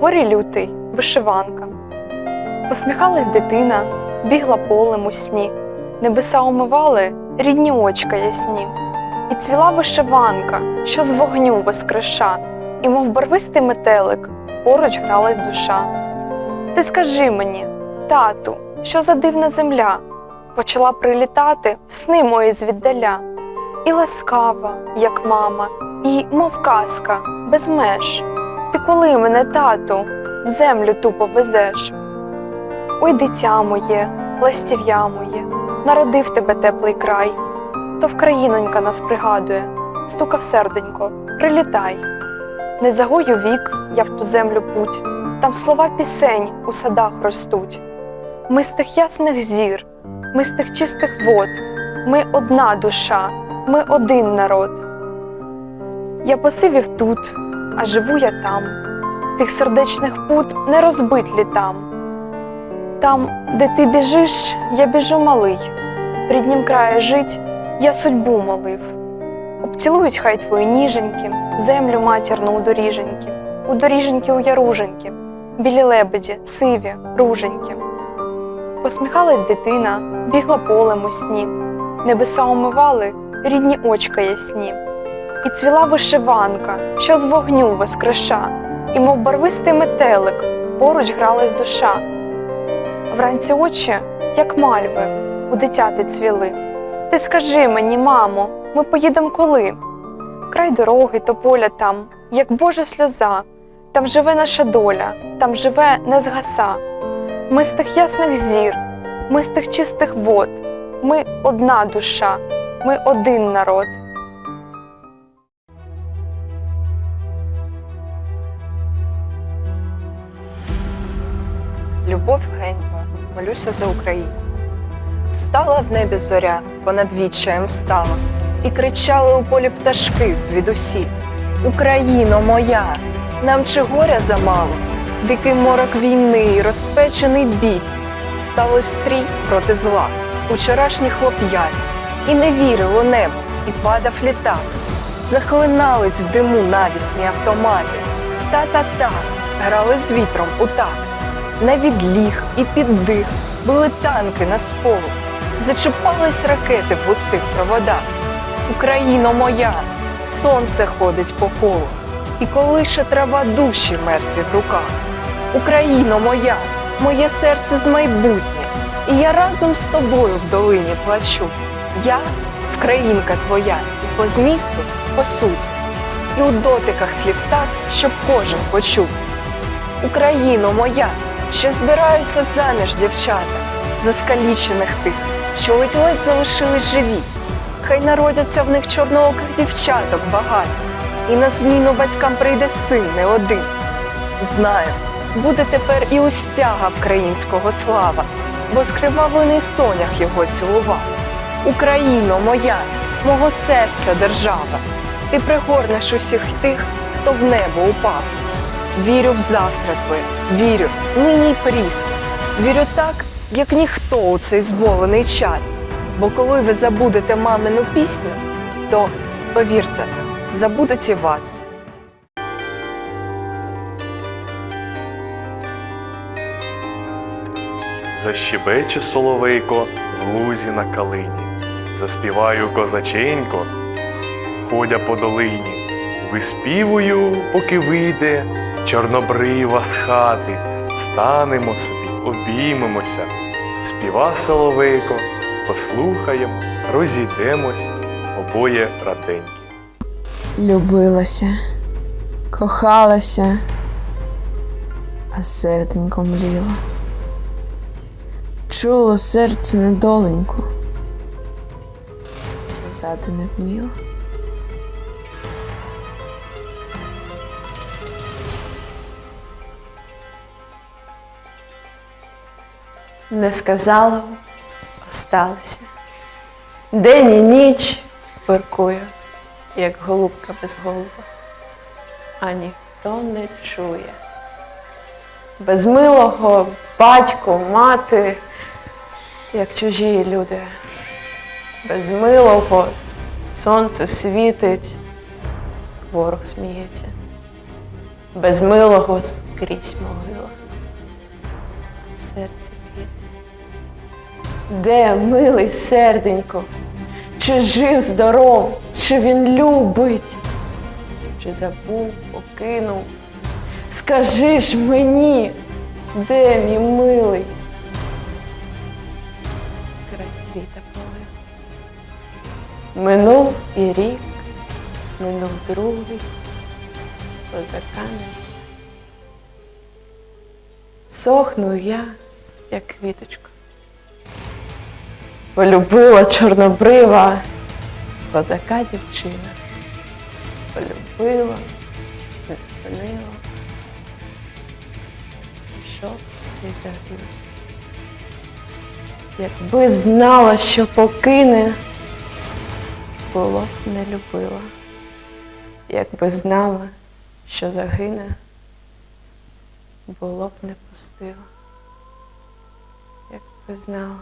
горі лютий вишиванка. Посміхалась дитина, бігла полем у сні, небеса умивали рідні очка ясні. І цвіла вишиванка, що з вогню воскреша, і, мов барвистий метелик, поруч гралась душа. Ти скажи мені, тату, що за дивна земля, почала прилітати в сни мої звіддаля, і ласкава, як мама, і, мов казка, без меж. Ти коли мене, тату, в землю тупо везеш? Ой, дитя моє, ластів'я моє, народив тебе теплий край, то вкраїнонька нас пригадує, стукав серденько, прилітай. Не загою вік я в ту землю путь, там слова пісень у садах ростуть. Ми з тих ясних зір, ми з тих чистих вод, ми одна душа, ми один народ. Я посивів тут, а живу я там, тих сердечних пут не розбить літам. Там, де ти біжиш, я біжу малий, в ріднім краї жить, я судьбу молив. Обцілують хай твої ніженьки, землю матірну у доріженьки, у доріженьки у яруженьки, білі лебеді, сиві, руженьки. Посміхалась дитина, бігла полем у сні, небеса умивали рідні очка ясні. І цвіла вишиванка, що з вогню воскреша, і, мов барвистий метелик, поруч гралась душа. Вранці очі, як мальви, у дитяти цвіли. Ти скажи мені, мамо, ми поїдемо коли? Край дороги, то поля там, як Божа сльоза, там живе наша доля, там живе не згаса. Ми з тих ясних зір, ми з тих чистих вод, ми одна душа, ми один народ. Любов Генько, молюся за Україну. Встала в небі зоря, понад відчаєм встала, і кричали у полі пташки звідусіль. Україно моя, нам чи горя замало, дикий морок війни, розпечений бій, встали в стрій проти зла, учорашні хлоп'яні, і не вірило небо, і падав літак. Захлинались в диму навісні автомати. Та-та-та, грали з вітром у так. На відліг і під дих били танки на сполох, зачіпались ракети в густих проводах. Україно моя, сонце ходить по колу, і колише трава душі мертві в руках. Україно моя, моє серце з майбутнє, і я разом з тобою в долині плачу. Я вкраїнка твоя, і по змісту, по суті, і у дотиках слів так, щоб кожен почув. Україно моя, що збираються заміж дівчата, заскалічених тих, що ледь-ледь залишились живі. Хай народяться в них чорнооких дівчаток багато, і на зміну батькам прийде син не один. Знаю, буде тепер і у стяга українського слава, бо скривавлений сонях його цілував. Україно моя, мого серця держава, ти пригорнеш усіх тих, хто в небо упав. Вірю в завтра твоє, вірю, нині прісно. Вірю так, як ніхто у цей зболений час. Бо коли ви забудете мамину пісню, то повірте, забудуть і вас. Защебече соловейко в лузі на калині, заспіваю козаченько, ходя по долині, виспівую, поки вийде чорнобрива з хати, станемо собі, обіймемося, співа соловейко, послухаєм, розійдемось, обоє раденькі. Любилася, кохалася, а серденько мліло. Чуло серце недоленьку, сказати не вміло. Не сказала, осталася. День і ніч воркую, як голубка без голуба, а ніхто не чує. Без милого батько, мати, як чужі люди. Без милого сонце світить, ворог сміється. Без милого крізь могила. Серце. Де милий серденько? Чи жив здоров, чи він любить? Чи забув, покинув? Скажи ж мені, де мій милий? Край світа полив. Минув і рік, минув другий, не. Сохну я, як квіточка. Полюбила чорнобрива козака дівчина. Полюбила, не спинила. Пішов і загинув. Якби знала, що покине, було б не любила. Якби знала, що загине, було б не пустила. Якби знала.